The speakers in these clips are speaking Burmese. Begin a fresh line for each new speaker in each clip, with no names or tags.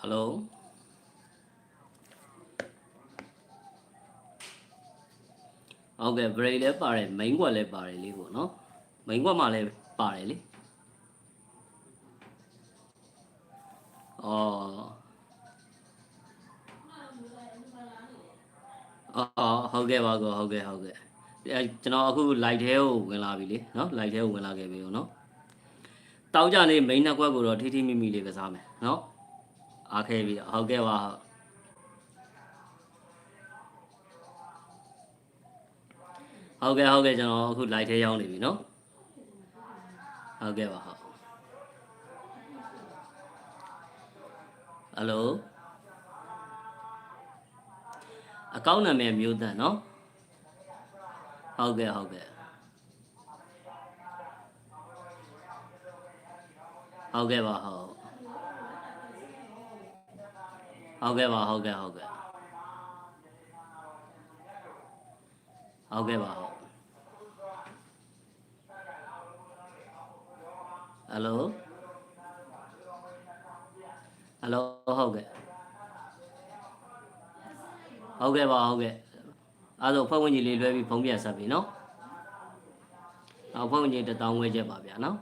ဟယ်လိုဟုတ်ကဲ့ break လည်းပါတယ် main ကွက်လည်းပါတယ်လေးပေါ့နော် main ကွက်မှလည်းပါတယ်လေအော်အော်ဟုတ်ကဲ့ပါကောဟုတ်ကဲ့ဟုတ်ကဲ့အဲကျွန်တော်အခု live ထဲကိုဝင်လာပြီလေနော် live ထဲကိုဝင်လာခဲ့ပြီနော်တောက်ကြနေ main နှစ်ကွက်ကိုတော့ထိထိမိမိလေးကစားမယ်နော် အားခဲပြီဟုတ်ကဲ့ပါဟုတ်ဟုတ်ကဲ့ဟုတ်ကဲ့ကျွန်တော်အခု live ထဲရောက်နေပြီနော်ဟုတ်ကဲ့ပါဟုတ်ဟယ်လိုအကောင့်နာမည်မျိုးတန်နော်ဟုတ်ကဲ့ဟုတ်ကဲ့ဟုတ်ကဲ့ပါဟုတ် ဟုတ်ကဲ့ပါဟုတ်ကဲ့ဟုတ်ကဲ့ဟုတ်ကဲ့ပါဟုတ်ဟယ်လိုဟယ်လိုဟုတ်ကဲ့ဟုတ်ကဲ့ပါဟုတ်ကဲ့အဲဒါဖွဲ့ဝင်ကြီးလေးလွှဲပြီးဖုံးပြန်ဆက်ပြီနော်အော်ဖွဲ့ဝင်ကြီးတစ်တောင်းဝဲချက်ပါဗျာနော်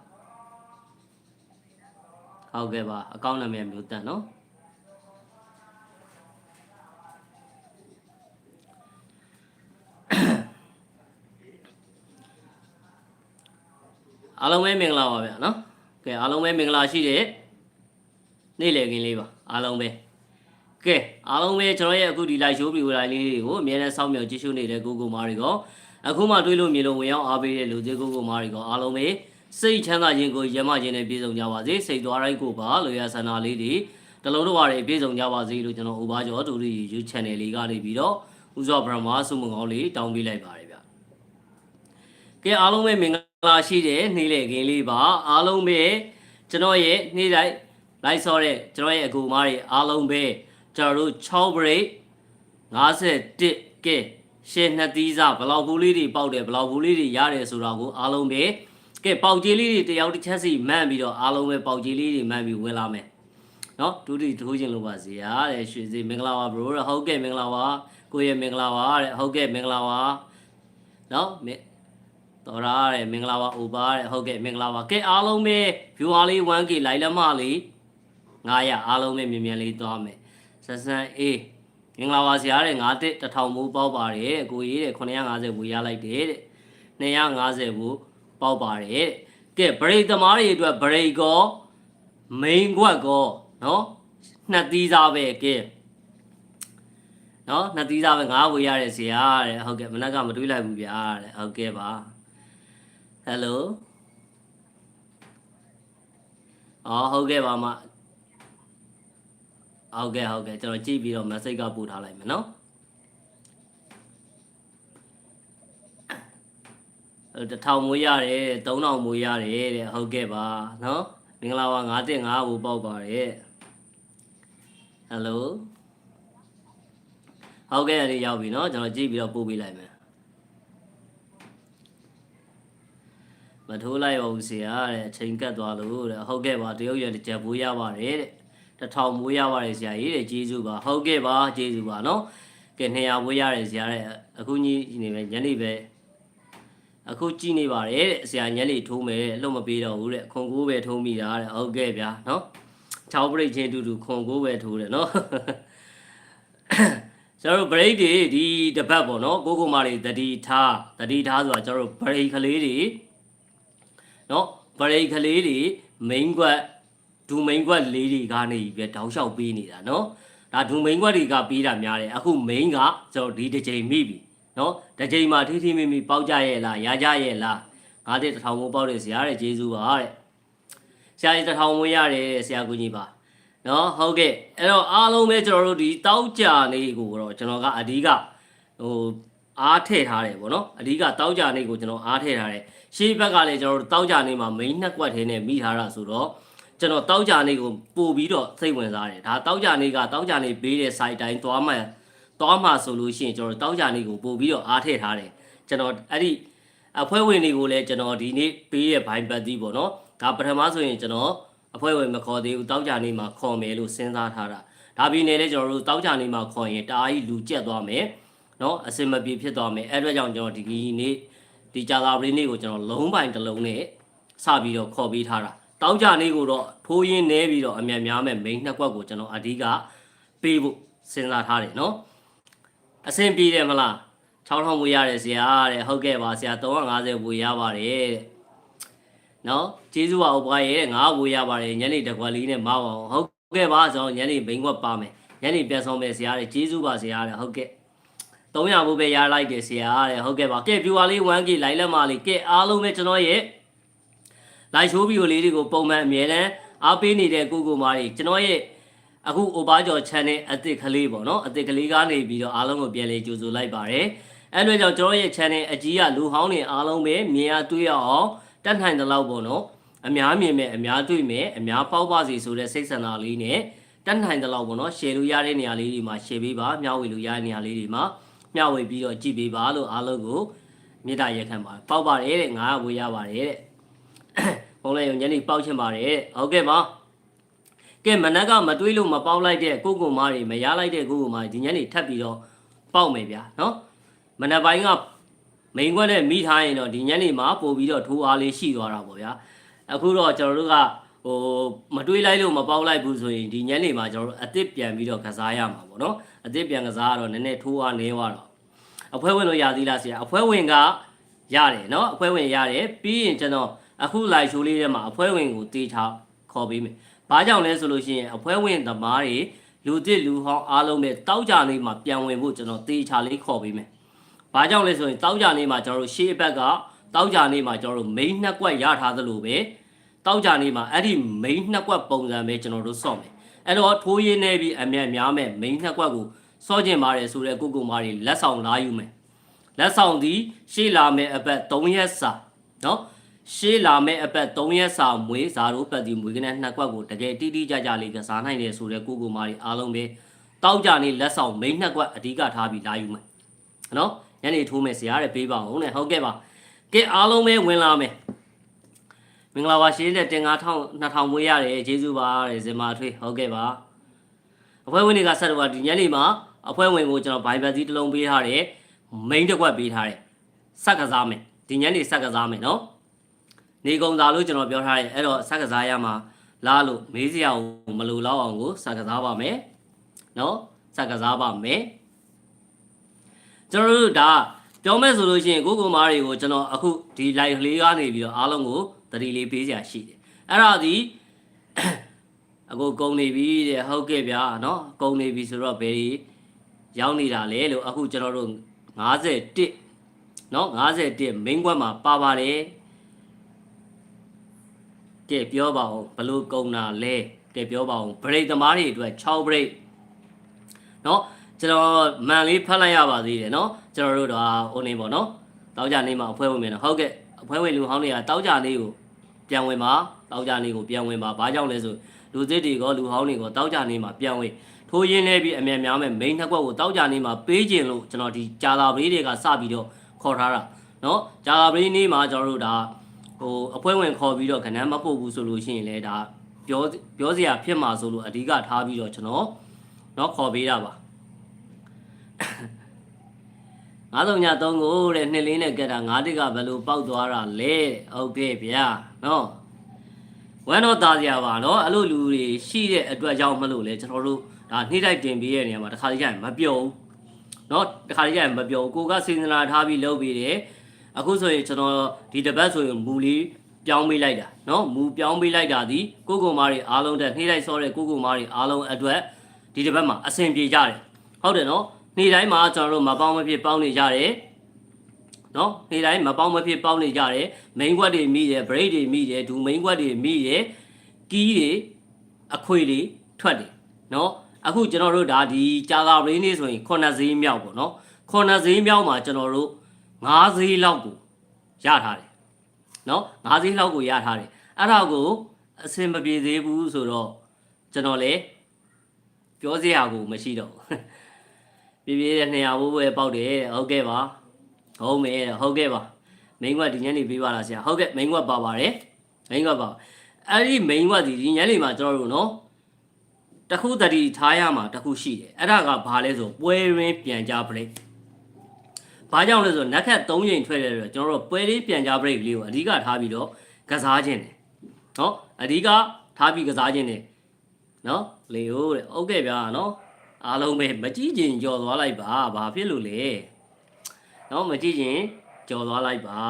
ဟုတ်ကဲ့ပါအကောင့်နာမည်မျိုးတန်နော် အားလုံးပဲမင်္ဂလာပါဗျာနော်ကဲအားလုံးပဲမင်္ဂလာရှိတဲ့နေ့လည်ခင်းလေးပါအားလုံးပဲကဲအားလုံးပဲကျွန်တော်ရဲ့အခုဒီ live show ပြီးလိုက်လေးတွေကိုအများနဲ့စောင့်မျှော်ကြည့်ရှုနေတဲ့ကိုကိုမားတွေကအခုမှတွေးလို့မြင်လို့ဝင်ရောက်အားပေးတဲ့လူသေးကိုကိုမားတွေကအားလုံးပဲစိတ်ချမ်းသာခြင်းကိုရမခြင်းနဲ့ပြည့်စုံကြပါစေစိတ်သွားတိုင်းကိုပါလိုရဆန္ဒလေးတွေတလုံးတော့ရပြည့်စုံကြပါစေလို့ကျွန်တော်ဥပါကျော်ဒူရီ YouTube channel လေးကနေပြီးတော့ဥဇောဗြဟ္မာဆုမကောင်းလေးတောင်းပေးလိုက်ပါတယ်ဗျကဲအားလုံးပဲမင်္ဂလာရှိတဲ့နေ့လေခင်းလေးပါအားလုံးပဲကျွန်တော်ရဲ့နေ့တိုင်းလိုက်ဆော့တဲ့ကျွန်တော်ရဲ့အကူမားတွေအားလုံးပဲကျွန်တော်တို့6 break 51ကဲရှင်းနှစ်သီးစားဘလောက်ဘူးလေးတွေပေါက်တယ်ဘလောက်ဘူးလေးတွေရတယ်ဆိုတာကိုအားလုံးပဲကဲပေါက်ကြီးလေးတွေတယောက်တစ်ချက်စီမှန်ပြီးတော့အားလုံးပဲပေါက်ကြီးလေးတွေမှန်ပြီးဝင်လာမယ်နော်ဒုတိထိုးခြင်းလို့ပါစီရတဲ့ရွှေစီမင်္ဂလာပါ bro ဟုတ်ကဲ့မင်္ဂလာပါကိုရဲ့မင်္ဂလာပါတဲ့ဟုတ်ကဲ့မင်္ဂလာပါနော်မင် တော်ရတဲ့မင်္ဂလာပါအိုပါတဲ့ဟုတ်ကဲ့မင်္ဂလာပါကဲအားလုံးပဲ viewer လေး 1k လိုက်လက်မလေး900အားလုံးပဲမြင်မြန်လေးသွားမယ်ဆက်ဆန်းအေးမင်္ဂလာပါဆရာတဲ့9တက်1000ဘူးပေါက်ပါတယ်တဲ့ကိုကြီးတဲ့950ဘူးရလိုက်တယ်တဲ့250ဘူးပေါက်ပါတယ်တဲ့ကဲ break သမားတွေအတွက် break ကော main ကွက်ကောနော်နှစ်သီးစားပဲကဲနော်နှစ်သီးစားပဲ9ဘူးရတဲ့ဆရာတဲ့ဟုတ်ကဲ့မနက်ကမတွေးလိုက်ဘူးဗျာတဲ့ဟုတ်ကဲ့ပါ ဟယ်လိုအော်ဟုတ်ကဲ့ပါမဟုတ်ကဲ့ဟုတ်ကဲ့ကျွန်တော်ကြည့်ပြီးတော့ message ကပို့ထားလိုက်မယ်နော်အဲတစ်ထောင်မွေးရတယ်3000မွေးရတယ်တဲ့ဟုတ်ကဲ့ပါနော်မင်္ဂလာပါ915ဘူပေါက်ပါတယ်ဟယ်လိုဟုတ်ကဲ့အဲ့ဒီရောက်ပြီနော်ကျွန်တော်ကြည့်ပြီးတော့ပို့ပေးလိုက်မယ် မထိုးလိုက်ပါဘူးဆရာတဲ့အချိန်ကတ်သွားလို့တဲ့ဟုတ်ကဲ့ပါတရုတ်ရတစ်ချက်ဘိုးရပါတယ်တဲ့တစ်ထောင်ဘိုးရပါတယ်ဆရာကြီးတဲ့ကျေးဇူးပါဟုတ်ကဲ့ပါကျေးဇူးပါနော်ကဲ200ဘိုးရတယ်ဆရာတဲ့အခုကြီးနေပဲညနေပဲအခုကြည့်နေပါတယ်တဲ့ဆရာညနေထိုးမယ်အလုပ်မပေးတော့ဘူးတဲ့ခွန်ကိုးပဲထိုးမိတာတဲ့ဟုတ်ကဲ့ဗျာနော်6 break ချင်းတူတူခွန်ကိုးပဲထိုးတယ်နော်ကျွန်တော်တို့ break တွေဒီတပတ်ပေါ့နော်ကိုကိုမာတွေတတိထားတတိထားဆိုတာကျွန်တော်တို့ break ကလေးတွေ နော်ဗရိတ်ကလေးတွေ main ကွက်ဒူ main ကွက်လေးတွေကနေပြတောင်းလျှောက်ပေးနေတာနော်ဒါဒူ main ကွက်တွေကပေးတာများတယ်အခု main ကကျွန်တော်ဒီတစ်ချိန်မိပြီနော်တစ်ချိန်မှာထိထိမိမိပေါက်ကြရဲ့လားရကြရဲ့လားငါတဲ့တစ်ထောင်မိုးပေါက်တဲ့ဆရာတဲ့ဂျေဇူးပါတဲ့ဆရာကြီးတစ်ထောင်မိုးရတယ်ဆရာကူကြီးပါနော်ဟုတ်ကဲ့အဲ့တော့အားလုံးပဲကျွန်တော်တို့ဒီတောက်ကြနေကိုတော့ကျွန်တော်ကအဓိကဟိုအားထည့်ထားတယ်ပေါ့နော်အဓိကတောက်ကြနေကိုကျွန်တော်အားထည့်ထားတယ် ရှေးဘက်ကလည်းကျွန်တော်တို့တောက်ကြနေမှာ main နှစ်ကွက်ထဲနဲ့မိထားတာဆိုတော့ကျွန်တော်တောက်ကြနေကိုပို့ပြီးတော့စိတ်ဝင်စားတယ်ဒါတောက်ကြနေကတောက်ကြနေဘေးတဲ့ site တိုင်းသွားမှသွားမှဆိုလို့ရှိရင်ကျွန်တော်တောက်ကြနေကိုပို့ပြီးတော့အားထည့်ထားတယ်ကျွန်တော်အဲ့ဒီအဖွဲ့ဝင်တွေကိုလည်းကျွန်တော်ဒီနေ့ပေးရဲ့ဘိုင်ပတ်သီးပေါ့နော်ဒါပထမဆိုရင်ကျွန်တော်အဖွဲ့ဝင်မခေါ်သေးဘူးတောက်ကြနေမှာခေါ်မယ်လို့စဉ်းစားထားတာဒါပြီးနေလေကျွန်တော်တို့တောက်ကြနေမှာခေါ်ရင်တအားကြီးလူကျက်သွားမယ်နော်အစင်မပြေဖြစ်သွားမယ်အဲ့အတွက်ကြောင့်ကျွန်တော်ဒီနေ့ ဒီကြာသာပလေးနေ့ကိုကျွန်တော်လုံးပိုင်တစ်လုံးနဲ့စပြီးတော့ခေါ်ပေးထားတာတောက်ကြနေကိုတော့ထိုးရင်းနေပြီးတော့အမြတ်များမဲ့ main နှစ်ကွက်ကိုကျွန်တော်အဓိကပေးဖို့စဉ်းစားထားတယ်နော်အဆင်ပြေတယ်မလား6000ဝေရတယ်ဆရာတဲ့ဟုတ်ကဲ့ပါဆရာ350ဝေရပါတယ်တဲ့နော်ကျေးဇူးပါဥပွားရဲ့ငါဝေရပါတယ်ညနေတစ်ခွက်လေးနဲ့မအောင်ဟုတ်ကဲ့ပါကျွန်တော်ညနေဘိန်းခွက်ပါမယ်ညနေပြန်ဆောင်မယ်ဆရာတဲ့ကျေးဇူးပါဆရာတဲ့ဟုတ်ကဲ့ 300ဘိုးပဲရလိုက်တယ်ဆရာတဲ့ဟုတ်ကဲ့ပါကဲ viewer လေး 1k လိုက်လက်မလေးကဲအားလုံးပဲကျွန်တော်ရဲ့ live show video လေးတွေကိုပုံမှန်အမြဲတမ်းအားပေးနေတဲ့ကိုကိုမားတွေကျွန်တော်ရဲ့အခု over ကျော် channel အသစ်ကလေးပေါ့နော်အသစ်ကလေးကနေပြီးတော့အားလုံးကိုပြန်လေးကြိုဆိုလိုက်ပါတယ်အဲ့လိုကြောင့်ကျွန်တော်ရဲ့ channel အကြီးကလူဟောင်းတွေအားလုံးပဲမြင်ရတွေ့ရအောင်တတ်နိုင်တဲ့လောက်ပေါ့နော်အများမြင်မဲ့အများတွေ့မဲ့အများပေါက်ပါစီဆိုတဲ့စိတ်ဆန္ဒလေးနဲ့တတ်နိုင်တဲ့လောက်ပေါ့နော် share လို့ရတဲ့နေရာလေးတွေမှာ share ပေးပါမျှဝေလို့ရတဲ့နေရာလေးတွေမှာ မျှဝေပြီးတော့ကြည့်ပေးပါလို့အားလုံးကိုမေတ္တာရက်ခံပါတယ်ပေါက်ပါတယ်တဲ့ငါကဝေးရပါတယ်တဲ့ဘုံလည်းညနေပေါက်ချင်ပါတယ်တဲ့ဟုတ်ကဲ့ပါကဲမနက်ကမတွေးလို့မပေါက်လိုက်တဲ့ကိုကိုမားတွေမရလိုက်တဲ့ကိုကိုမားတွေဒီညနေထပ်ပြီးတော့ပေါက်မယ်ဗျာနော်မနက်ပိုင်းကမိန်ခွက်နဲ့မိထားရင်တော့ဒီညနေမှာပို့ပြီးတော့ထိုးအားလေးရှိသွားတာပေါ့ဗျာအခုတော့ကျွန်တော်တို့ကဟိုမတွေးလိုက်လို့မပေါက်လိုက်ဘူးဆိုရင်ဒီညနေမှာကျွန်တော်တို့အစ်စ်ပြန်ပြီးတော့ကစားရမှာပေါ့နော်အစ်စ်ပြန်ကစားရတော့နည်းနည်းထိုးအားနေသွားတော့ အဖွဲဝင်လို့ရသေးလားဆရာအဖွဲဝင်ကရတယ်နော်အဖွဲဝင်ရတယ်ပြီးရင်ကျွန်တော်အခု live show လေးထဲမှာအဖွဲဝင်ကိုတေးချခေါ်ပေးမယ်ဘာကြောင့်လဲဆိုလို့ရှိရင်အဖွဲဝင်သမားတွေလူတစ်လူဟောင်းအားလုံးနဲ့တောက်ကြလေးမှာပြန်ဝင်ဖို့ကျွန်တော်တေးချလေးခေါ်ပေးမယ်ဘာကြောင့်လဲဆိုရင်တောက်ကြလေးမှာကျွန်တော်တို့ရှေ့ဘက်ကတောက်ကြလေးမှာကျွန်တော်တို့ main နှစ်ကွက်ရထားသလိုပဲတောက်ကြနေမှာအဲ့ဒီ main နှစ်ကွက်ပုံစံပဲကျွန်တော်တို့စော့မယ်အဲ့တော့ထိုးရင်းနေပြီးအမြတ်များမဲ့ main နှစ်ကွက်ကို စော့ကျင်ပါတယ်ဆိုတဲ့ကိုကိုမာတွေလက်ဆောင်လာယူမယ်လက်ဆောင်သည်ရှေ့လာမဲ့အပတ်3ရက်စာနော်ရှေ့လာမဲ့အပတ်3ရက်စာမွေးဇာတို့ပတ်ဒီမွေးကနဲ့နှစ်ကွက်ကိုတကယ်တိတိကျကျလေးကစားနိုင်တယ်ဆိုတဲ့ကိုကိုမာတွေအားလုံးပဲတောက်ကြနေလက်ဆောင် main နှစ်ကွက်အဓိကထားပြီးလာယူမယ်နော်ညနေထိုးမယ်ဆရာတဲ့ပေးပါဦးနဲ့ဟုတ်ကဲ့ပါကဲအားလုံးပဲဝင်လာမယ်မင်္ဂလာပါရှင်းတဲ့တင်9000 2000မွေးရတယ်ကျေးဇူးပါတဲ့ဇင်မာထွေးဟုတ်ကဲ့ပါ အဖွဲ့ဝင်တွေကဆက်တော့ဒီညနေမှာအဖွဲ့ဝင်ကိုကျွန်တော်ဘိုင်ဘတ်စီတစ်လုံးပေးထားတယ်မိန်းတစ်ခွက်ပေးထားတယ်စက်ကစားမယ်ဒီညနေစက်ကစားမယ်နော်နေကုံသာလို့ကျွန်တော်ပြောထားတယ်အဲ့တော့စက်ကစားရမှာလားလို့မေးစရာကိုမလိုတော့အောင်ကိုစက်ကစားပါမယ်နော်စက်ကစားပါမယ်ကျွန်တော်တို့ဒါပြောမဲ့ဆိုလို့ရှိရင်ကိုကိုမားတွေကိုကျွန်တော်အခုဒီ live လေးကနေပြီးတော့အားလုံးကိုတတိလေးပေးစရာရှိတယ်အဲ့ဒါဒီ အခုကုံနေပြီတဲ့ဟုတ်ကဲ့ဗျာနော်ကုံနေပြီဆိုတော့ဘယ်ဒီရောက်နေတာလဲလို့အခုကျွန်တော်တို့51နော်51 main ကွက်မှာပါပါတယ်ကဲပြောပါဦးဘလို့ကုံတာလဲကဲပြောပါဦး break သမားတွေအတွက်6 break နော်ကျွန်တော်မန်လေးဖတ်လိုက်ရပါသေးတယ်နော်ကျွန်တော်တို့တော့ဟိုနေပေါ့နော်တောက်ကြနေမှာအဖွဲဝင်မယ်နော်ဟုတ်ကဲ့အဖွဲဝင်လူဟောင်းတွေကတောက်ကြနေကိုပြန်ဝင်ပါတောက်ကြနေကိုပြန်ဝင်ပါဘာကြောင့်လဲဆို လူသစ်တွေကလူဟောင်းတွေကတောက်ကြနေမှာပြန်ဝင်ထိုးရင်းနေပြီးအမြဲများမဲ့ main နှစ်ကွက်ကိုတောက်ကြနေမှာပေးခြင်းလို့ကျွန်တော်ဒီကြာသာပလေးတွေကစပြီးတော့ခေါ်ထားတာနော်ကြာသာပလေးနေ့မှာကျွန်တော်တို့ဒါဟိုအဖွဲဝင်ခေါ်ပြီးတော့ခဏမပုတ်ဘူးဆိုလို့ရှိရင်လည်းဒါပြောပြောစရာဖြစ်မှာဆိုလို့အဓိကထားပြီးတော့ကျွန်တော်နော်ခေါ်ပေးတာပါငါးစုံညသုံးကိုတဲ့နှစ်လေးနဲ့ကက်တာငါးတစ်ကဘယ်လိုပေါက်သွားတာလဲဟုတ်ကဲ့ဗျာနော် ဝမ်းတော့သားစရာပါနော်အဲ့လိုလူတွေရှိတဲ့အတွက်ကြောင့်မလို့လဲကျွန်တော်တို့ဒါနှိမ့်တိုက်တင်ပေးရတဲ့နေရာမှာတစ်ခါတည်းကျရင်မပြုံဘူးနော်တစ်ခါတည်းကျရင်မပြုံဘူးကိုကစေစနာထားပြီးလုပ်ပြီးတယ်အခုဆိုရင်ကျွန်တော်ဒီတစ်ပတ်ဆိုရင်မူလေးပြောင်းပေးလိုက်တာနော်မူပြောင်းပေးလိုက်တာဒီကိုကိုမားတွေအားလုံးတက်နှိမ့်တိုက်ဆောတဲ့ကိုကိုမားတွေအားလုံးအတွက်ဒီတစ်ပတ်မှာအဆင်ပြေကြတယ်ဟုတ်တယ်နော်နေ့တိုင်းမှာကျွန်တော်တို့မပေါင်းမဖြစ်ပေါင်းနေကြတယ် နော်နေ့တိုင်းမပေါင်းမဖြစ်ပေါင်းနေကြတယ် main ကွက်တွေမိတယ် break တွေမိတယ်ဒူ main ကွက်တွေမိတယ်ကီးတွေအခွေတွေထွက်တယ်နော်အခုကျွန်တော်တို့ဒါဒီကြာသာပရင်းနေဆိုရင်9ဈေးမြောက်ပေါ့နော်9ဈေးမြောက်မှာကျွန်တော်တို့9ဈေးလောက်ကိုရထားတယ်နော်9ဈေးလောက်ကိုရထားတယ်အဲ့ဒါကိုအဆင်မပြေသေးဘူးဆိုတော့ကျွန်တော်လည်းပြောစရာကိုမရှိတော့ဘူးပြပြတဲ့200ဘိုးပဲပေါက်တယ်ဟုတ်ကဲ့ပါ ဟုတ်မယ်ဟုတ်ကဲ့ပါမိန်းကဒီညနေပေးပါလားဆရာဟုတ်ကဲ့မိန်းကပါပါတယ်မိန်းကပါအဲ့ဒီ main ကဒီဒီညနေမှာကျွန်တော်တို့နော်တခုတတိထားရမှာတခုရှိတယ်အဲ့ဒါကဘာလဲဆိုပွဲရင်းပြန်ကြ break ဘာကြောင့်လဲဆိုတော့နက်ခတ်3ချိန်ထွက်တယ်ဆိုတော့ကျွန်တော်တို့ပွဲရင်းပြန်ကြ break လေးကိုအဓိကထားပြီးတော့ကစားခြင်းတယ်နော်အဓိကထားပြီးကစားခြင်းတယ်နော်လေဟိုတဲ့ဟုတ်ကဲ့ဗျာနော်အားလုံးပဲမကြည့်ချင်ကြော်သွားလိုက်ပါဘာဖြစ်လို့လဲ နော်မကြည့်ချင်ကြော်သွားလိုက်ပါ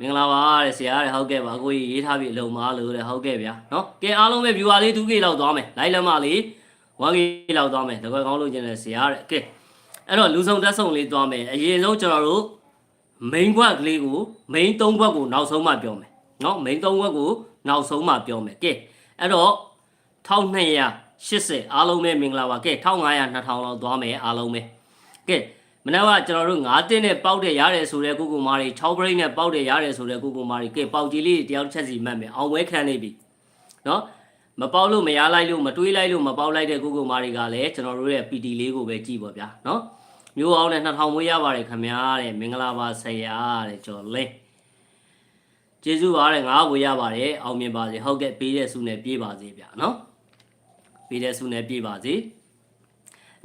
မင်္ဂလာပါတဲ့ဆရာတဲ့ဟုတ်ကဲ့ပါအကိုကြီးရေးထားပြီးအလုံးမားလို့တဲ့ဟုတ်ကဲ့ဗျာနော်ကဲအားလုံးပဲ viewer လေး 2k လောက်သွားမယ်လိုက်လက်မလေး 1k လောက်သွားမယ်တကွယ်ကောင်းလို့ကျင်တဲ့ဆရာတဲ့ကဲအဲ့တော့လူဆောင်တက်ဆောင်လေးသွားမယ်အရင်ဆုံးကျွန်တော်တို့ main ဘွက်ကလေးကို main 3ဘွက်ကိုနောက်ဆုံးမှပြောမယ်နော် main 3ဘွက်ကိုနောက်ဆုံးမှပြောမယ်ကဲအဲ့တော့1280အားလုံးပဲမင်္ဂလာပါကဲ1500 2000လောက်သွားမယ်အားလုံးပဲ ကဲမနေ့ကကျွန်တော်တို့9တင်းနဲ့ပေါက်တဲ့ရတယ်ဆိုတဲ့ကုကုမာတွေ6 break နဲ့ပေါက်တဲ့ရတယ်ဆိုတဲ့ကုကုမာတွေကဲပေါက်ကြီးလေးတယောက်တစ်ချက်စီမှတ်မယ်အောင်ဝဲခံနေပြီနော်မပေါက်လို့မရလိုက်လို့မတွေးလိုက်လို့မပေါက်လိုက်တဲ့ကုကုမာတွေကလည်းကျွန်တော်တို့ရဲ့ PT လေးကိုပဲကြည့်ပါဗျာနော်မျိုးအောင်နဲ့2000မွေးရပါတယ်ခင်ဗျာတဲ့မင်္ဂလာပါဆရာတဲ့ကျော်လေးကျေးဇူးပါတဲ့ငါဝေရပါတယ်အောင်မြင်ပါစေဟုတ်ကဲ့ပေးတဲ့ဆုနဲ့ပြေးပါစေဗျာနော်ပေးတဲ့ဆုနဲ့ပြေးပါစေ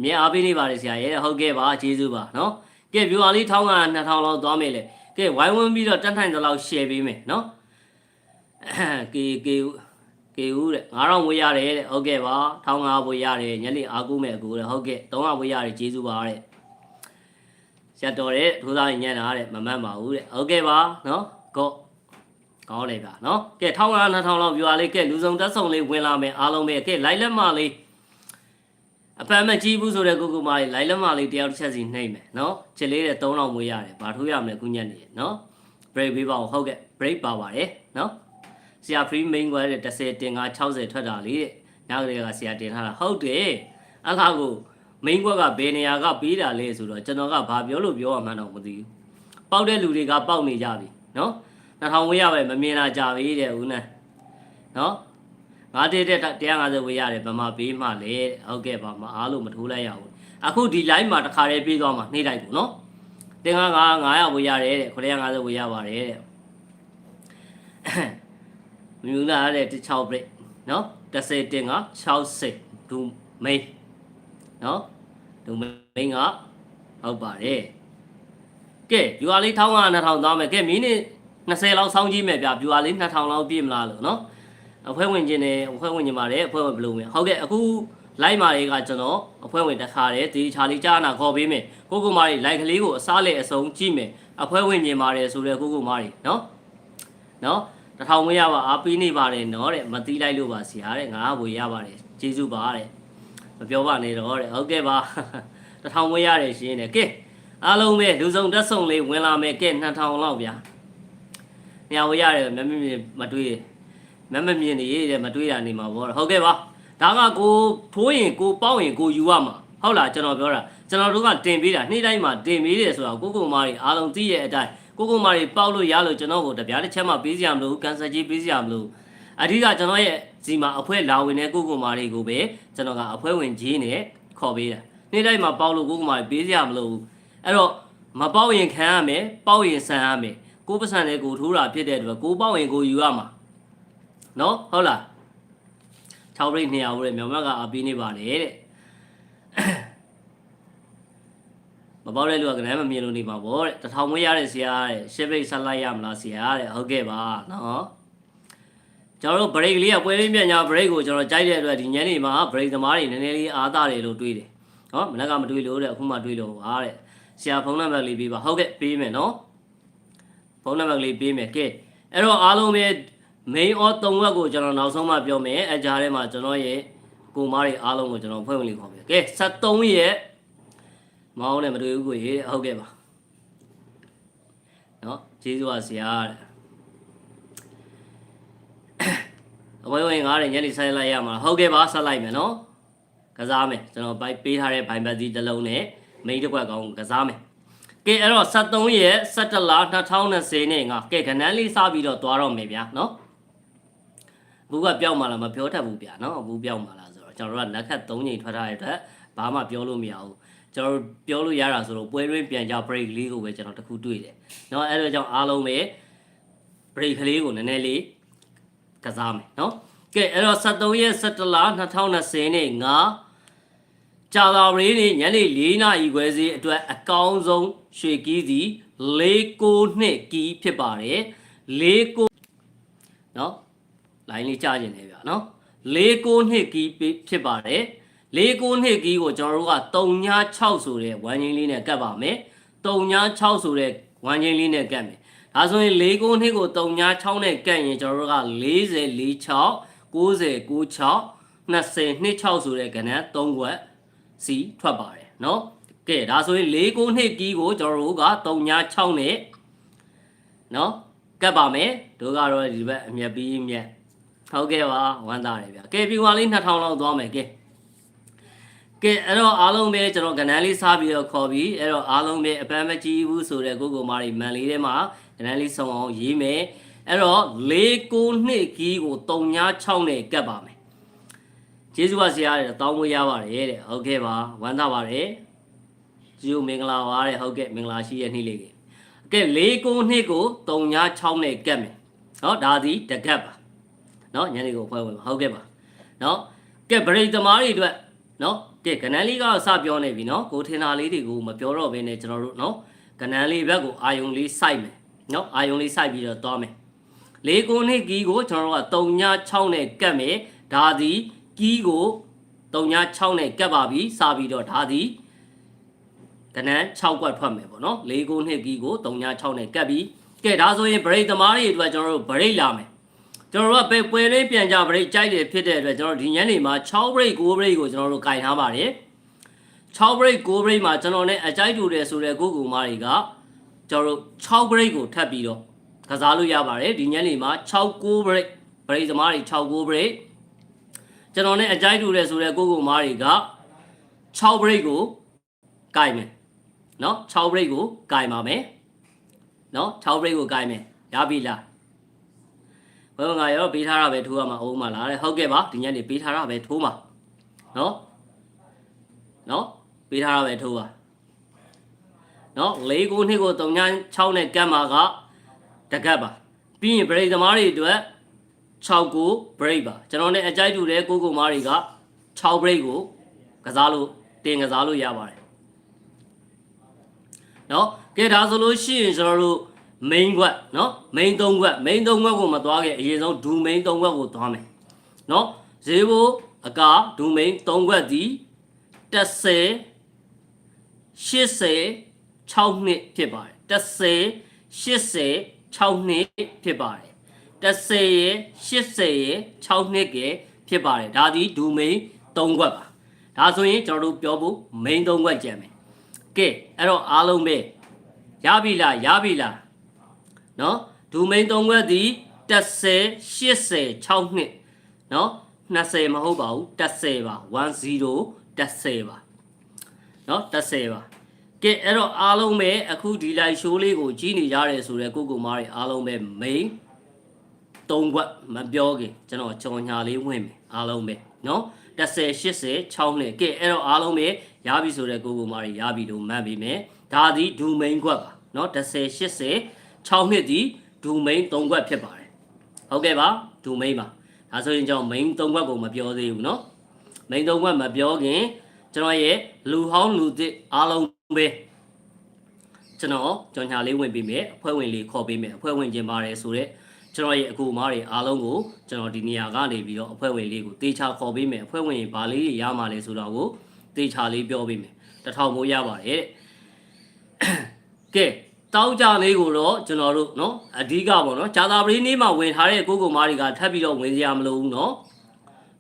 မြင်အားပေးနေပါတယ်ဆရာရဲ့ဟုတ်ကဲ့ပါကျေးဇူးပါနော်ကဲ viewer လေး1000က2000လောက်သွားမယ်လေကဲဝိုင်းဝန်းပြီးတော့တက်ထိုင်သလောက် share ပေးမယ်နော်ကေကေကေဦးတဲ့9000ဝေးရတယ်တဲ့ဟုတ်ကဲ့ပါ1500ဝေးရတယ်ညနေအားကိုးမယ်အကူတဲ့ဟုတ်ကဲ့300ဝေးရတယ်ကျေးဇူးပါတဲ့ဆရာတော်တဲ့ထိုးသားညံ့တာတဲ့မမှတ်ပါဘူးတဲ့ဟုတ်ကဲ့ပါနော်ကော့ကောင်းတယ်ဗျာနော်ကဲ1500 2000လောက် viewer လေးကဲလူစုံတက်ဆုံလေးဝင်လာမယ်အားလုံးပဲကဲ like လက်မလေး အပန်းမကြည့်ဘူးဆိုတဲ့ကိုကိုမာလေးလိုက်လက်မလေးတယောက်တစ်ချက်စီနှိမ့်မယ်နော်ချစ်လေးတဲ့3000မွေးရတယ်ဘာထိုးရမလဲခုညက်နေရနော် break ပေးပါဦးဟုတ်ကဲ့ break ပါပါတယ်နော်ဆရာ free main ကွာတဲ့30တင်က60ထွက်တာလေတဲ့နောက်ကလေးကဆရာတင်ထားတာဟုတ်တယ်အဲ့ဒါကို main ကွက်ကဘယ်နေရာကပေးတာလဲဆိုတော့ကျွန်တော်ကဘာပြောလို့ပြောရမှန်းတော့မသိဘူးပေါက်တဲ့လူတွေကပေါက်နေကြပြီနော်2000ဝေးရပဲမမြင်တာကြပြီတဲ့ဦးနဲ့နော် ငါတည်းတဲ့150ဝေးရတယ်ဗမာပေးမှလေဟုတ်ကဲ့ပါမအားလို့မထိုးလိုက်ရဘူးအခုဒီ line မှာတစ်ခါတည်းပြေးသွားမှာနှိမ့်လိုက်ဘူးနော်တင်ကငါ900ဝေးရတယ်တဲ့950ဝေးရပါတယ်တဲ့မြူလာတဲ့6 break နော်30တင်က60ဒူမိန်နော်ဒူမိန်ကဟုတ်ပါတယ်ကဲ viewer လေး1500 2000သွားမယ်ကဲမင်းနေ20လောက်စောင်းကြည့်မယ်ဗျ viewer လေး2000လောက်ပြည့်မလားလို့နော် အဖွဲ့ဝင်ချင်းတယ်အဖွဲ့ဝင်ချင်းပါတယ်အဖွဲ့ဝင်ဘယ်လိုဝင်ဟုတ်ကဲ့အခု live မာတွေကကျွန်တော်အဖွဲ့ဝင်တစ်ခါတည်းဒီချာလေးကြားနာခေါ်ပေးမယ်ကိုကိုမာတွေ like ကလေးကိုအစားလေအစုံကြည့်မယ်အဖွဲ့ဝင်ချင်းပါတယ်ဆိုတဲ့ကိုကိုမာတွေနော်နော်တထောင်ဝေးရပါအားပေးနေပါတယ်နော်တဲ့မသိလိုက်လို့ပါဆရာတဲ့ငါဝေးရပါတယ်ကျေးဇူးပါတဲ့မပြောပါနဲ့တော့တဲ့ဟုတ်ကဲ့ပါတထောင်ဝေးရတယ်ရှင်းတယ်ကဲအားလုံးပဲလူစုံတက်ဆုံလေးဝင်လာမယ်ကဲ2000လောက်ဗျာညာဝေးရတယ်မမမတွေး မမမြင်နေတဲ့မတွေးတာနေမှာပေါ့ဟုတ်ကဲ့ပါဒါကကိုထိုးရင်ကိုပေါက်ရင်ကိုယူရမှာဟုတ်လားကျွန်တော်ပြောတာကျွန်တော်တို့ကတင်ပေးတာနေ့တိုင်းမှာတင်ပေးတယ်ဆိုတော့ကိုကိုမာတွေအားလုံးသိရဲ့အတိုင်းကိုကိုမာတွေပေါက်လို့ရလို့ကျွန်တော်ကိုတပြားတစ်ချက်မှပေးစရာမလိုကန်ဆယ်ကြီးပေးစရာမလိုအဓိကကျွန်တော်ရဲ့စီမှာအဖွဲလာဝင်တဲ့ကိုကိုမာတွေကိုပဲကျွန်တော်ကအဖွဲဝင်ကြီးနဲ့ခေါ်ပေးတာနေ့တိုင်းမှာပေါက်လို့ကိုကိုမာတွေပေးစရာမလိုဘူးအဲ့တော့မပေါက်ရင်ခံရမယ်ပေါက်ရင်ဆန်ရမယ်ကိုပစံတဲ့ကိုထိုးတာဖြစ်တဲ့အတွက်ကိုပေါက်ရင်ကိုယူရမှာ နော်ဟုတ်လား6 break 200ဦးတဲ့မြောင်မြတ်ကအပေးနေပါတယ်တဲ့မပေါက်တဲ့လူကကနန်းမမြင်လို့နေမှာပေါ့တဲ့တထောင်မွေးရတဲ့ဆရာတဲ့ရှစ်ဘိတ်ဆက်လိုက်ရမလားဆရာတဲ့ဟုတ်ကဲ့ပါနော်ကျွန်တော်တို့ break လေးကပွဲလေးပြန်ညာ break ကိုကျွန်တော်ကြိုက်တဲ့အတွက်ဒီညနေမှာ break သမားတွေနည်းနည်းလေးအားသာတယ်လို့တွေးတယ်နော်မနက်ကမတွေးလို့တဲ့အခုမှတွေးလို့ပါတဲ့ဆရာဖုန်းနံပါတ်လေးပေးပါဟုတ်ကဲ့ပေးမယ်နော်ဖုန်းနံပါတ်လေးပေးမယ်ကဲအဲ့တော့အားလုံးပဲ main or 3ဝက်ကိုကျွန်တော်နောက်ဆုံးမှပြောမယ်အကြားထဲမှာကျွန်တော်ရဲ့ကိုမားတွေအားလုံးကိုကျွန်တော်ဖွဲ့ဝင်လေးခေါ်ပြကဲ73ရဲ့မအောင်လည်းမတွေ့ဘူးကိုရေဟုတ်ကဲ့ပါနော်ကျေးဇူးပါဆရာတဲ့အဝဲဝင်ငါးတယ်ညနေဆက်လိုက်ရမှာဟုတ်ကဲ့ပါဆက်လိုက်မယ်နော်ကစားမယ်ကျွန်တော်ပိုက်ပေးထားတဲ့ဘိုင်ဘတ်စီတစ်လုံးနဲ့ main တစ်ခွက်ကောင်းကစားမယ်ကဲအဲ့တော့73ရဲ့17လ2020နဲ့ငါကဲခဏလေးစပြီးတော့သွားတော့မယ်ဗျာနော် ဘူးကပြောက်မှလားမပြောတတ်ဘူးဗျာနော်ဘူးပြောက်မှလားဆိုတော့ကျွန်တော်တို့ကလက်ခတ်၃ချိန်ထွက်ထားတဲ့အတွက်ဘာမှပြောလို့မရဘူးကျွန်တော်ပြောလို့ရတာဆိုတော့ပွဲတွင်းပြန်ကြ break လေးကိုပဲကျွန်တော်တခုတွေ့တယ်။နော်အဲ့လိုကြောင့်အားလုံးပဲ break ကလေးကိုနည်းနည်းလေးကစားမယ်နော်။ကဲအဲ့တော့73ရက်17လ2020နဲ့9ကြာသာရီနေ့ညနေ4နာရီခွဲစီအတွက်အကောင်းဆုံးရွှေကီးစီ6-2ကီးဖြစ်ပါတယ်။6-9နော် လိုင်းလေးကြားကျင်တယ်ဗျာနော်၄ကိုနှစ်ကီးဖြစ်ပါတယ်၄ကိုနှစ်ကီးကိုကျွန်တော်တို့က3ည6ဆိုတဲ့ဝမ်းချင်းလေးနဲ့ကတ်ပါမယ်3ည6ဆိုတဲ့ဝမ်းချင်းလေးနဲ့ကတ်မယ်ဒါဆိုရင်၄ကိုနှစ်ကို3ည6နဲ့ကတ်ရင်ကျွန်တော်တို့က40 46 90 96 20 26ဆိုတဲ့ကဏ္ဍ3ခွက်စီထွက်ပါတယ်နော်ကဲဒါဆိုရင်၄ကိုနှစ်ကီးကိုကျွန်တော်တို့က3ည6နဲ့နော်ကတ်ပါမယ်တို့ကတော့ဒီဘက်အမြက်ပြီးမြက် ဟုတ်ကဲ့ပါဝမ်းသာတယ်ဗျာကဲပြီွာလေး2000လောက်သွားမယ်ကဲကဲအဲ့တော့အားလုံးပဲကျွန်တော်ကဏ္ဍလေးစားပြီးတော့ခေါ်ပြီးအဲ့တော့အားလုံးပဲအပန်းမကြည့်ဘူးဆိုတဲ့ကိုကိုမာရီမန်လေးထဲမှာကဏ္ဍလေးဆောင်အောင်ရေးမယ်အဲ့တော့၄၉နှစ်ကြီးကို၃ည6နဲ့ကတ်ပါမယ်ကျေးဇူးပါဆရာတဲ့တောင်းမရပါတယ်တဲ့ဟုတ်ကဲ့ပါဝမ်းသာပါတယ်ကြိုမင်္ဂလာပါတဲ့ဟုတ်ကဲ့မင်္ဂလာရှိရဲ့နေ့လေးကဲ၄၉နှစ်ကို၃ည6နဲ့ကတ်မယ်နော်ဒါစီတကတ်ပါ နော်ညနေကိုအဖွဲ့ဝင်ပါဟုတ်ကဲ့ပါနော်ကဲဗရိတ်သမားတွေအတွက်နော်ကဲကနန်းလေးကစပြောနေပြီနော်ကိုထင်တာလေးတွေကိုမပြောတော့ဘဲနဲ့ကျွန်တော်တို့နော်ကနန်းလေးဘက်ကိုအာယုံလေးစိုက်မယ်နော်အာယုံလေးစိုက်ပြီးတော့သွားမယ်လေကိုနှစ်ကီးကိုကျွန်တော်တို့က3ည6နဲ့ကတ်မယ်ဒါသည်ကီးကို3ည6နဲ့ကတ်ပါပြီစပြီးတော့ဒါသည်ကနန်း6ကွက်ထွက်မယ်ပေါ့နော်လေကိုနှစ်ကီးကို3ည6နဲ့ကတ်ပြီးကဲဒါဆိုရင်ဗရိတ်သမားတွေအတွက်ကျွန်တော်တို့ဗရိတ်လာမယ် ကျွန်တော်တို့ကပဲပွဲလေးပြန်ကြဗရိတ်ကြိုက်တယ်ဖြစ်တဲ့အတွက်ကျွန်တော်ဒီညနေမှာ6ဗရိတ်9ဗရိတ်ကိုကျွန်တော်တို့ကင်ထားပါတယ်6 break 9 break မှာကျွန်တော်နဲ့အကြိုက်တူတယ်ဆိုတဲ့ကိုကူမာတွေကကျွန်တော်တို့6 break ကိုထပ်ပြီးတော့ကစားလို့ရပါတယ်ဒီညနေမှာ6 9 break break သမားတွေ6 9 break ကျွန်တော်နဲ့အကြိုက်တူတယ်ဆိုတဲ့ကိုကူမာတွေက6 break ကိုကင်မယ်เนาะ6 break ကိုကင်ပါမယ်เนาะ6 break ကိုကင်မယ်ရပြီလား ဘယ်မှာငါရောပေးထားတာပဲထိုးရမှာဟုတ်မှာလားတဲ့ဟုတ်ကဲ့ပါဒီညနေပေးထားတာပဲထိုးမှာနော်နော်ပေးထားတာပဲထိုးပါနော်၄ကိုနှစ်ကို၃ည6နဲ့ကတ်မှာကတကတ်ပါပြီးရင်ဘရိတ်သမားတွေအတွက်6ကိုဘရိတ်ပါကျွန်တော်နဲ့အကြိုက်တူတဲ့ကိုကိုမားတွေက6ဘရိတ်ကိုကစားလို့တင်ကစားလို့ရပါတယ်နော်ကဲဒါဆိုလို့ရှိရင်ကျွန်တော်တို့ main ကွက်နော် main 3ကွက် main 3ကွက်ကိုမသွားခဲ့အရင်ဆုံး do main 3ကွက်ကိုသွားမယ်နော်ဇေဘိုအကာ do main 3ကွက်ဒီ30 80 6နှစ်ဖြစ်ပါတယ်30 80 6နှစ်ဖြစ်ပါတယ်30ရဲ့80ရဲ့6နှစ်ကဖြစ်ပါတယ်ဒါသည်ဒူမိန်3ခွက်ပါဒါဆိုရင်ကျွန်တော်တို့ပြောဖို့မိန်3ခွက်ကြံမယ်ကဲအဲ့တော့အားလုံးပဲရပြီလားရပြီလား နော်ဒူမိန်သုံးခွက်သည်10 80 6နှစ်နော်20မဟုတ်ပါဘူး10ပါ10 10ပါနော်10ပါကဲအဲ့တော့အားလုံးပဲအခုဒီလိုက်ရှိုးလေးကိုကြီးနေရတယ်ဆိုတော့ကိုကိုမားတွေအားလုံးပဲ main 3ခွက်မပြောခင်ကျွန်တော်ကြော်ညာလေးဝင်မယ်အားလုံးပဲနော်10 80 6နဲ့ကဲအဲ့တော့အားလုံးပဲရပြီဆိုတော့ကိုကိုမားတွေရပြီလို့မှတ်ပြီးမယ်ဒါသည်ဒူမိန်ခွက်ပါနော်10 80 6နှစ်ဒီဒူ main ၃ခွက်ဖြစ်ပါတယ်ဟုတ်ကဲ့ပါဒူ main ပါဒါဆိုရင်ကျွန်တော် main ၃ခွက်ကိုမပြောသေးဘူးเนาะ main ၃ခွက်မပြောခင်ကျွန်တော်ရဲ့လူဟောင်းလူသစ်အားလုံးပဲကျွန်တော်ကြောင်ညာလေးဝင်ပေးမယ်အဖွဲ့ဝင်လေးခေါ်ပေးမယ်အဖွဲ့ဝင်ကျင်ပါတယ်ဆိုတော့ကျွန်တော်ရဲ့အကူအမတွေအားလုံးကိုကျွန်တော်ဒီနေရာကနေပြီးတော့အဖွဲ့ဝင်လေးကိုတေချာခေါ်ပေးမယ်အဖွဲ့ဝင်ဘာလေးရမှာလဲဆိုတော့ကိုတေချာလေးပြောပေးမယ်တထောင်မိုးရပါတယ်ကဲ တောက်ကြလေးကိုတော့ကျွန်တော်တို့เนาะအဓိကပေါ့เนาะဂျာသာပရင်းလေးမှာဝင်ထားတဲ့ကိုကိုမားတွေကထပ်ပြီးတော့ဝင်စရာမလိုဘူးเนาะ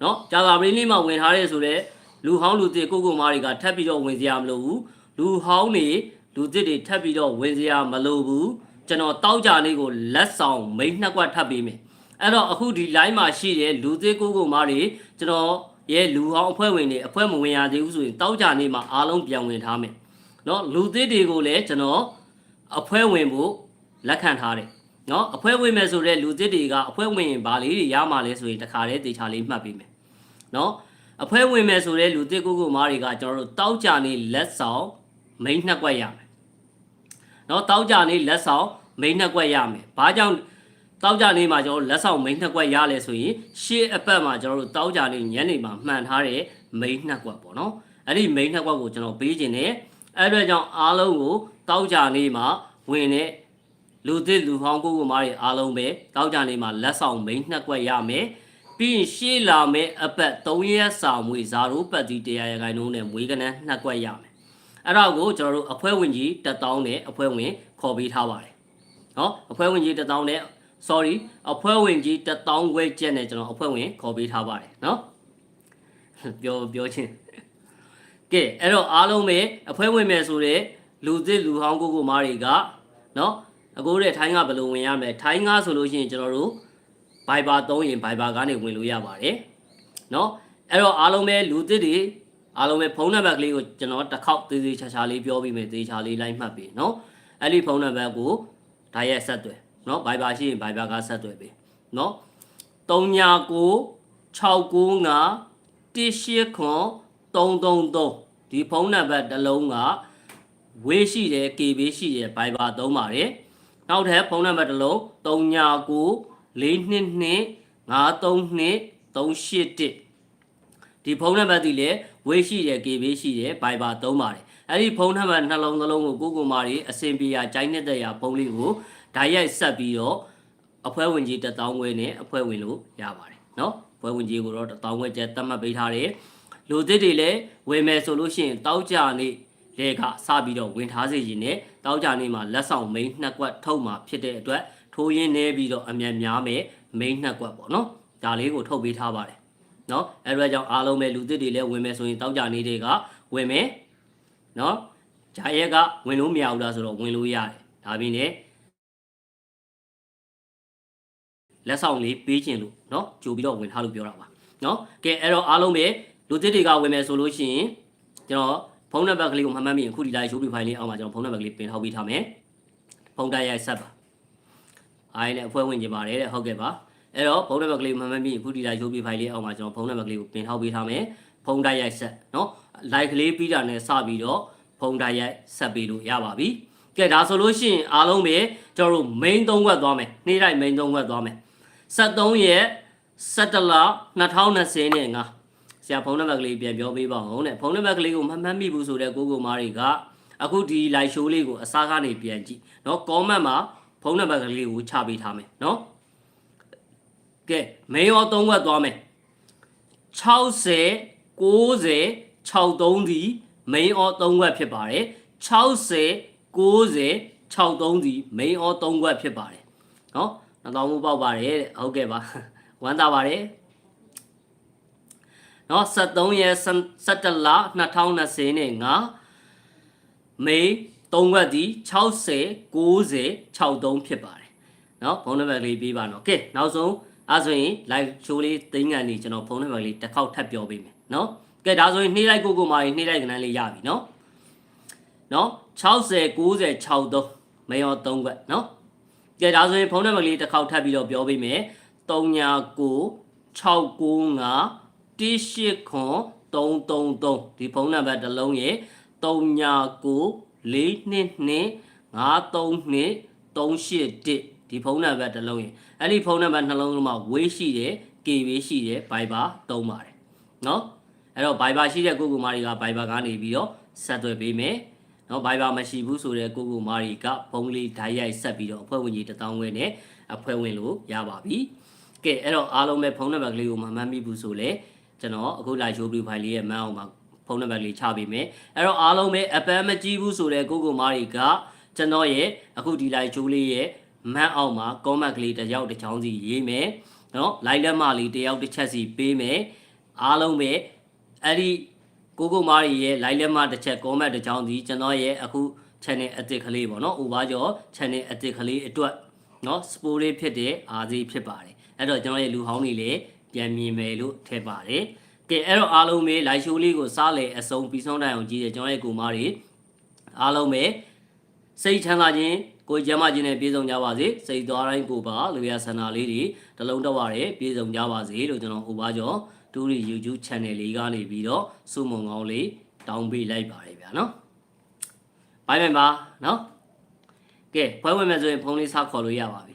เนาะဂျာသာပရင်းလေးမှာဝင်ထားတဲ့ဆိုတော့လူဟောင်းလူသစ်ကိုကိုမားတွေကထပ်ပြီးတော့ဝင်စရာမလိုဘူးလူဟောင်းတွေလူသစ်တွေထပ်ပြီးတော့ဝင်စရာမလိုဘူးကျွန်တော်တောက်ကြလေးကိုလက်ဆောင်မိတ်နှစ်ကွက်ထပ်ပေးမယ်အဲ့တော့အခုဒီ line မှာရှိတဲ့လူသစ်ကိုကိုမားတွေကျွန်တော်ရဲ့လူဟောင်းအဖွဲ့ဝင်တွေအဖွဲ့မဝင်ရသေးဘူးဆိုရင်တောက်ကြလေးမှာအားလုံးပြန်ဝင်ထားမယ်เนาะလူသစ်တွေကိုလည်းကျွန်တော် အဖွဲ့ဝင်ဖို့လက်ခံထားတယ်နော်အဖွဲ့ဝင်မယ်ဆိုတော့လူသစ်တွေကအဖွဲ့ဝင်ဘာလေးတွေရမှာလဲဆိုရင်တခါတည်းတေချာလေးမှတ်ပေးမယ်နော်အဖွဲ့ဝင်မယ်ဆိုတော့လူသစ်ကိုကိုမားတွေကကျွန်တော်တို့တောက်ကြနေလက်ဆောင်မိန်းနှစ်ကွက်ရမယ်နော်တောက်ကြနေလက်ဆောင်မိန်းနှစ်ကွက်ရမယ်ဘာကြောင့်တောက်ကြနေမှာကျွန်တော်လက်ဆောင်မိန်းနှစ်ကွက်ရလဲဆိုရင်ရှေ့အပတ်မှာကျွန်တော်တို့တောက်ကြနေညနေမှာမှန်ထားတဲ့မိန်းနှစ်ကွက်ပေါ့နော်အဲ့ဒီမိန်းနှစ်ကွက်ကိုကျွန်တော်ပေးခြင်းနဲ့အဲ့အတွက်ကြောင့်အားလုံးကို တောက်ကြနေမှာဝင်တဲ့လူသစ်လူဟောင်းကိုကိုမားတွေအားလုံးပဲတောက်ကြနေမှာလက်ဆောင်မိန်းနှစ်ကွက်ရမယ်ပြီးရင်ရှေ့လာမယ့်အပတ်3ရက်စာမွေဇာရိုးပတ်တီ100ရခိုင်နှုန်းနဲ့မွေးကနန်းနှစ်ကွက်ရမယ်အဲ့ဒါကိုကျွန်တော်တို့အဖွဲ့ဝင်ကြီး1000နဲ့အဖွဲ့ဝင်ခေါ်ပေးထားပါတယ်နော်အဖွဲ့ဝင်ကြီး1000နဲ့ sorry အဖွဲ့ဝင်ကြီး1000ခွဲကျက်နဲ့ကျွန်တော်အဖွဲ့ဝင်ခေါ်ပေးထားပါတယ်နော်ပြောပြောချင်းကဲအဲ့တော့အားလုံးပဲအဖွဲ့ဝင်မယ်ဆိုတဲ့ လူသစ်လူဟောင်းကိုကိုမားတွေကနော်အကိုတဲ့ထိုင်းကဘယ်လိုဝင်ရမလဲထိုင်းကဆိုလို့ရှိရင်ကျွန်တော်တို့ Viber သုံးရင် Viber ကနေဝင်လို့ရပါတယ်နော်အဲ့တော့အားလုံးပဲလူသစ်တွေအားလုံးပဲဖုန်းနံပါတ်ကလေးကိုကျွန်တော်တစ်ခေါက်သေးသေးချာချာလေးပြောပြီးမယ်သေးချာလေးလိုက်မှတ်ပြီနော်အဲ့ဒီဖုန်းနံပါတ်ကိုဒါရက်ဆက်သွယ်နော် Viber ရှိရင် Viber ကဆက်သွယ်ပြီနော်3996951833ဒီဖုန်းနံပါတ်တစ်လုံးက ဝေးရှိတယ် KB ရှိတယ် Viber သုံးပါတယ်နောက်ထပ်ဖုန်းနံပါတ်တစ်လုံး399422532381ဒီဖုန်းနံပါတ်ဒီလေဝေးရှိတယ် KB ရှိတယ် Viber သုံးပါတယ်အဲ့ဒီဖုန်းနံပါတ်နှလုံးသလုံးကိုကိုကိုမာရီအစင်ပြေရကြိုင်းနေတဲ့ရဖုန်းလေးကိုဓာတ်ရိုက်ဆက်ပြီးတော့အဖွဲ့ဝင်ကြီး1000ခွဲနဲ့အဖွဲ့ဝင်လို့ရပါတယ်เนาะအဖွဲ့ဝင်ကြီးကိုတော့1000ခွဲကျက်သတ်မှတ်ပေးထားတယ်လူသစ်တွေလည်းဝင်မယ်ဆိုလို့ရှိရင်တောက်ကြနေ လေကစပြီးတော့ဝင်ထားစေခြင်းနဲ့တောက်ကြနေမှာလက်ဆောင်မိန်းနှစ်ကွက်ထုတ်မှာဖြစ်တဲ့အတွက်ထိုးရင်းနေပြီးတော့အမြန်များမယ်မိန်းနှစ်ကွက်ပေါ့နော်ဒါလေးကိုထုတ်ပေးထားပါတယ်နော်အဲ့ဒါကြောင့်အားလုံးပဲလူသစ်တွေလည်းဝင်မယ်ဆိုရင်တောက်ကြနေတွေကဝင်မယ်နော်ဂျာရက်ကဝင်လို့မရဘူးလားဆိုတော့ဝင်လို့ရတယ်ဒါပြီးနေလက်ဆောင်လေးပေးခြင်းလို့เนาะကြိုပြီးတော့ဝင်ထားလို့ပြောတာပါเนาะကဲအဲ့တော့အားလုံးပဲလူသစ်တွေကဝင်မယ်ဆိုလို့ရှိရင်ကျွန်တော် ဖုန်းနံပါတ်ကလေးကိုမှတ်မှတ်မိရင်ခုဒီလိုက်ရိုးပြဖိုင်လေးအောက်မှာကျွန်တော်ဖုန်းနံပါတ်ကလေးပင်ထောက်ပေးထားမယ်ဖုန်းတိုက်ရိုက်ဆက်ပါအားရနဲ့အဖွဲ့ဝင်ကြပါတယ်တဲ့ဟုတ်ကဲ့ပါအဲ့တော့ဖုန်းနံပါတ်ကလေးမှတ်မှတ်မိရင်ခုဒီလိုက်ရိုးပြဖိုင်လေးအောက်မှာကျွန်တော်ဖုန်းနံပါတ်ကလေးကိုပင်ထောက်ပေးထားမယ်ဖုန်းတိုက်ရိုက်ဆက်နော် like လေးပြီးတာနဲ့စပြီးတော့ဖုန်းတိုက်ရိုက်ဆက်ပေးလို့ရပါပြီကဲဒါဆိုလို့ရှိရင်အားလုံးပဲကျွန်တော်တို့ main 3ခွက်သွားမယ်နေ့တိုင်း main 3ခွက်သွားမယ်73ရက်17လ2025 ဆရာဖုန်းနံပါတ်ကလေးပြန်ပြောပေးပါဦးနဲ့ဖုန်းနံပါတ်ကလေးကိုမမှတ်မိဘူးဆိုတဲ့ကိုကိုမားတွေကအခုဒီ live show လေးကိုအစားကနေပြန်ကြည့်เนาะ comment မှာဖုန်းနံပါတ်ကလေးကိုချပေးထားမယ်เนาะကဲ main ရော3ခွက်သွားမယ်60 90 63ဒီ main or 3ခွက်ဖြစ်ပါတယ်60 90 63ဒီ main or 3ခွက်ဖြစ်ပါတယ်เนาะနှောင်းမှုပေါက်ပါတယ်တဲ့ဟုတ်ကဲ့ပါဝမ်းသာပါတယ် နော်73ရက်17လ2020နဲ့9မေ3ခွက်ဒီ60 90 63ဖြစ်ပါတယ်နော်ဖုန်းနံပါတ်လေးပေးပါနော်ကဲနောက်ဆုံးအဲဆိုရင် live show လေးတင်းကန်နေကျွန်တော်ဖုန်းနံပါတ်လေးတစ်ခေါက်ထပ်ပြောပေးမယ်နော်ကဲဒါဆိုရင်နှိမ့်လိုက်ကိုကိုမာရင်နှိမ့်လိုက်ကနန်းလေးရပြီနော်နော်60 90 63မေရော3ခွက်နော်ကဲဒါဆိုရင်ဖုန်းနံပါတ်လေးတစ်ခေါက်ထပ်ပြီးတော့ပြောပေးမယ်399695 39 695 189 333ဒီဖုန်းနံပါတ်တစ်လုံးရဲ့39 422 532 381ဒီဖုန်းနံပါတ်တစ်လုံးရင်အဲ့ဒီဖုန်းနံပါတ်နှလုံးလုံးမှာဝေးရှိတယ် KB ရှိတယ် Viber သုံးပါတယ်เนาะအဲ့တော့ Viber ရှိတဲ့ကိုကိုမာရီက Viber ကနေပြီးတော့ဆက်သွယ်ပေးမယ်เนาะ Viber မရှိဘူးဆိုတဲ့ကိုကိုမာရီကဖုန်းလေးဓာတ်ရိုက်ဆက်ပြီးတော့အဖွဲ့ဝင်ကြီး1000ဝဲနဲ့အဖွဲ့ဝင်လို့ရပါပြီကဲအဲ့တော့အားလုံးပဲဖုန်းနံပါတ်ကလေးကိုမမှတ်မိဘူးဆိုလဲ ကျွန်တော်အခုလာ show view file လေးရဲ့မန်းအောင်မှာဖုန်းနံပါတ်လေးချပေးမယ်အဲ့တော့အားလုံးပဲအပန်းမကြည့်ဘူးဆိုတဲ့ကိုကိုမာရီကကျွန်တော်ရဲ့အခုဒီ live show လေးရဲ့မန်းအောင်မှာ comment ကလေးတစ်ယောက်တစ်ချောင်းစီရေးမယ်နော် live လက်မလေးတစ်ယောက်တစ်ချက်စီပေးမယ်အားလုံးပဲအဲ့ဒီကိုကိုမာရီရဲ့ live လက်မတစ်ချက် comment တစ်ချောင်းစီကျွန်တော်ရဲ့အခု channel အသစ်ကလေးပေါ့နော်ဥပါကျော် channel အသစ်ကလေးအတွက်နော် sport လေးဖြစ်တဲ့အားစီဖြစ်ပါတယ်အဲ့တော့ကျွန်တော်ရဲ့လူဟောင်းတွေလည်း ပြန်မြင်မယ်လို့ထည့်ပါတယ်ကဲအဲ့တော့အားလုံးပဲ live show လေးကိုစားလေအစုံပြီးဆုံးတိုင်အောင်ကြည့်တယ်ကျွန်တော်ရဲ့ကိုမာရီအားလုံးပဲစိတ်ချမ်းသာခြင်းကိုယ်ကျမ်းမာခြင်းနဲ့ပြည့်စုံကြပါစေစိတ်သွားတိုင်းကိုပါလူရဆန္ဒလေးတွေတလုံးတော့ရတယ်ပြည့်စုံကြပါစေလို့ကျွန်တော်ဥပါကျော်တူရီ YouTube channel လေးကနေပြီးတော့စုမုံကောင်းလေးတောင်းပေးလိုက်ပါတယ်ဗျာနော်ဘိုင်ဘိုင်ပါနော်ကဲပွဲဝင်မယ်ဆိုရင်ဖုန်းလေးစခေါ်လို့ရပါပြီနော်